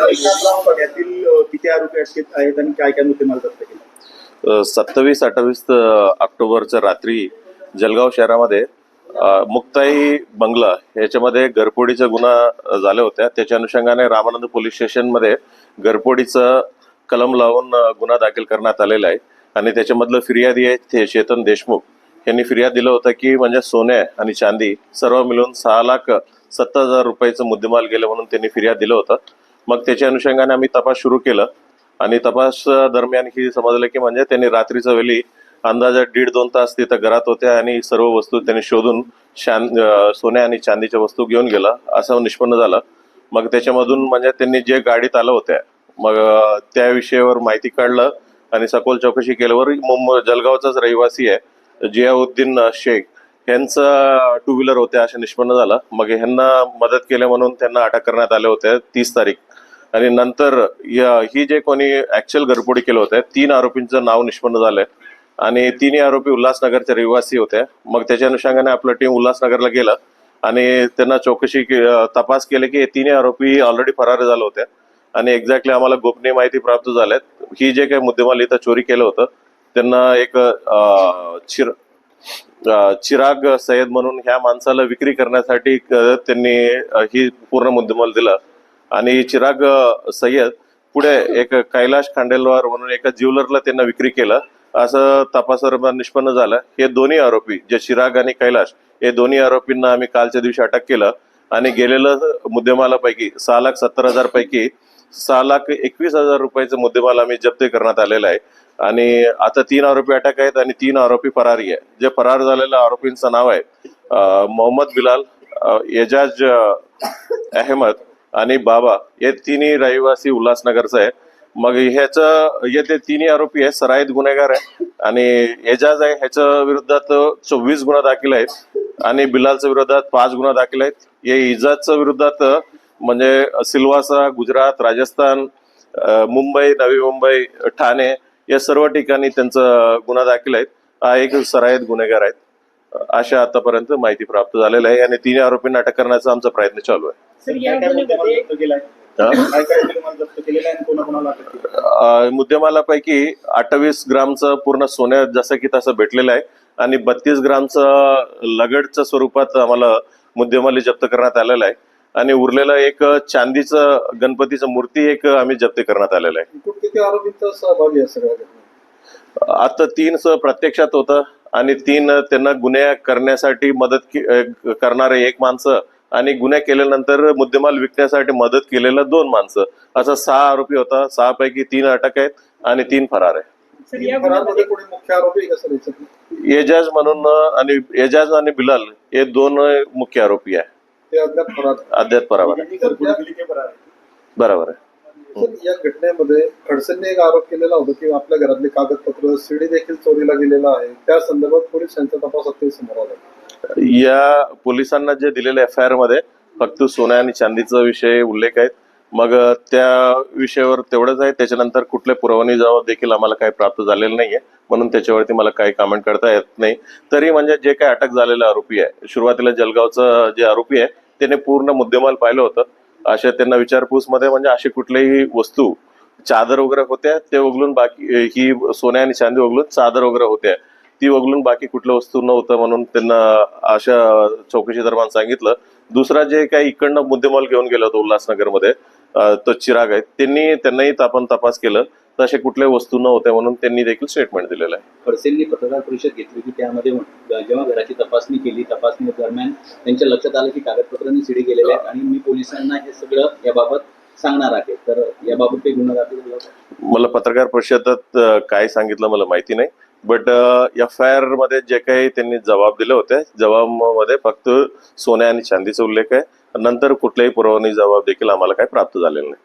किती आरोपी आहेत? आणि काय काय मुद्देमाल जप्त सत्तावीस अठ्ठावीस ऑक्टोबरच्या रात्री जलगाव शहरामध्ये मुक्ताई बंगला याच्यामध्ये घरपोडीचा गुन्हा झाल्या होत्या. त्याच्या अनुषंगाने रामानंद पोलीस स्टेशनमध्ये घरपोडीचा कलम लावून गुन्हा दाखल करण्यात आलेला आहे. आणि त्याच्यामधलं फिर्यादी आहे ते चेतन देशमुख. यांनी फिर्याद दिलं होतं की म्हणजे सोने आणि चांदी सर्व मिळून सहा लाख सत्तर हजार रुपयाचं मुद्देमाल गेलं म्हणून त्यांनी फिर्याद दिलं होतं. मग त्याच्या अनुषंगाने आम्ही तपास सुरू केला. आणि तपास दरम्यान ही समजलं की म्हणजे त्यांनी रात्रीच्या वेळी अंदाजे दीड दोन तास तिथं घरात होत्या आणि सर्व वस्तू त्यांनी शोधून शान सोन्या आणि चांदीच्या वस्तू घेऊन गेला. असं निष्पन्न झालं. मग त्याच्यामधून म्हणजे त्यांनी जे गाडीत आलं होत्या मग त्या विषयावर माहिती काढलं आणि सखोल चौकशी केल्यावर मुंबई जलगावचाच रहिवासी आहे जियाउद्दीन शेख. यांचं टू व्हीलर होत्या असं निष्पन्न झालं. मग ह्यांना मदत केल्या म्हणून त्यांना अटक करण्यात आल्या होत्या तीस तारीख. आणि नंतर या- ही जे कोणी ऍक्च्युअल घरपोडी केलं होतं तीन आरोपींचं नाव निष्पन्न झालंय. आणि तिन्ही आरोपी उल्हासनगरचे रहिवासी होते. मग त्याच्या अनुषंगाने आपलं टीम उल्हासनगरला गेलं. आणि त्यांना चौकशी के- तपास केले की हे तिन्ही आरोपी ऑलरेडी फरार झाले होते. आणि एक्झॅक्टली आम्हाला गोपनीय माहिती प्राप्त झाल्यात ही जे काही मुद्देमाल इथं चोरी केलं होतं त्यांना एक चिर चिराग सय्यद म्हणून ह्या माणसाला विक्री करण्यासाठी त्यांनी ही पूर्ण मुद्देमाल दिला. आणि चिराग सय्यद पुढे एक कैलाश खांडेलवार म्हणून एका ज्वेलरला त्यांना विक्री केलं. असं तपासादरम्यान निष्पन्न झालं. हे दोन्ही आरोपी जे चिराग आणि कैलाश हे दोन्ही आरोपींना आम्ही कालच्या दिवशी अटक केलं. आणि गेलेलं मुद्देमालापैकी सहा लाख सत्तर हजार पैकी सहा लाख एकवीस हजार रुपयाचं मुद्देमाल आम्ही जप्त करण्यात आलेला आहे. आणि आता तीन आरोपी अटक आहेत आणि तीन आरोपी फरारी आहे जे फरार झालेल्या आरोपींचं नाव आहे मोहम्मद बिलाल एजाज अहमद आणि बाबा हे तिन्ही रहिवासी उल्हासनगरचं आहे मग ह्याचं हे ते तिन्ही आरोपी आहे सराईत गुन्हेगार आहे आणि एजाज आहे ह्याच्या विरोधात चोवीस गुन्हा दाखल आहेत. आणि बिलालच्या विरोधात पाच गुन्हा दाखल आहेत. हे इजाजच्या विरोधात म्हणजे सिल्वासा गुजरात राजस्थान मुंबई नवी मुंबई ठाणे या सर्व ठिकाणी त्यांचा गुन्हा दाखल आहेत. हा एक सरायत गुन्हेगार आहेत. अशा आतापर्यंत माहिती प्राप्त झालेली आहे. आणि तिन्ही आरोपींना अटक करण्याचा आमचा प्रयत्न चालू आहे. हा? मुद्देमालापैकी अठ्ठावीस ग्रामचं पूर्ण सोनं जसं की तसं भेटलेलं आहे आणि बत्तीस ग्रामचं लगडच्या स्वरूपात आम्हाला मुद्देमाली जप्त करण्यात आलेलं आहे आणि उरलेलं एक चांदीचं गणपतीचं मूर्ती एक आम्ही जप्त करण्यात आलेलं आहे एकूण किती आरोपींचा सहभागी आहे सगळ्या घटनेत? आता तीन स प्रत्यक्षात होतं आणि तीन त्यांना गुन्हे करण्यासाठी मदत करणारे एक माणसं आणि गुन्हे केल्यानंतर मुद्देमाल विकण्यासाठी मदत केलेलं दोन माणसं. असं सहा आरोपी होता. सहा पैकी तीन अटक आहेत आणि तीन फरार आहे? एजाज म्हणून आणि एजाज आणि बिलाल हे दोन मुख्य आरोपी आहे ते अद्याप बरोबर आहे. बरोबर आहे. या घटनेमध्ये खडसेंनी एक आरोप केलेला होता की आपल्या घरातले कागदपत्र सीडी देखील चोरीला गेलेला आहे. त्या संदर्भात पोलिसांच्या तपासात ते समोर आलं. या पोलिसांना जे दिलेल्या एफ आय आरमध्ये फक्त सोन्या आणि चांदीचा विषय उल्लेख आहेत. मग त्या विषयावर तेवढंच आहे. त्याच्यानंतर कुठले पुरवणी जबाब देखील आम्हाला काही प्राप्त झालेलं नाहीये. म्हणून त्याच्यावरती मला काही कमेंट करता येत नाही. तरी म्हणजे जे काही अटक झालेला आरोपी आहे सुरुवातीला जलगावचं जे आरोपी आहे त्याने पूर्ण मुद्देमाल पाहिलं होतं. अशा त्यांना विचारपूसमध्ये म्हणजे अशी कुठलीही वस्तू चादर वगैरे होत्या ते उघलून बाकी ही सोन्या आणि चांदी उघलून चादर वगैरे होत्या. ती वगळून बाकी कुठल्या वस्तू नव्हतं म्हणून त्यांना अशा चौकशी दरम्यान सांगितलं. दुसरा जे काही इकडनं मुद्देमाल घेऊन गेलं होतं उल्हासनगरमध्ये तो चिराग आहे त्यांनी त्यांनाही आपण तपास केलं तर अशा कुठल्या वस्तू नव्हत्या म्हणून त्यांनी देखील स्टेटमेंट दिलेलं आहे. खडसेंनी पत्रकार परिषद घेतली होती त्यामध्ये जेव्हा घराची तपासणी केली तपासणी दरम्यान त्यांच्या लक्षात आलं की कागदपत्रांनी सिडी गेलेले आहेत आणि मी पोलिसांना हे सगळं याबाबत सांगणार आहे. तर याबाबत काही गुन्हा दाखल? मला पत्रकार परिषदेत काय सांगितलं मला माहिती नाही. बट एफ आय आरमध्ये जे काही त्यांनी जबाब दिले होते जबाबामध्ये फक्त सोन्या आणि चांदीचा उल्लेख आहे. नंतर कुठल्याही पुरवणी जबाब देखील आम्हाला काही प्राप्त झालेला नाही.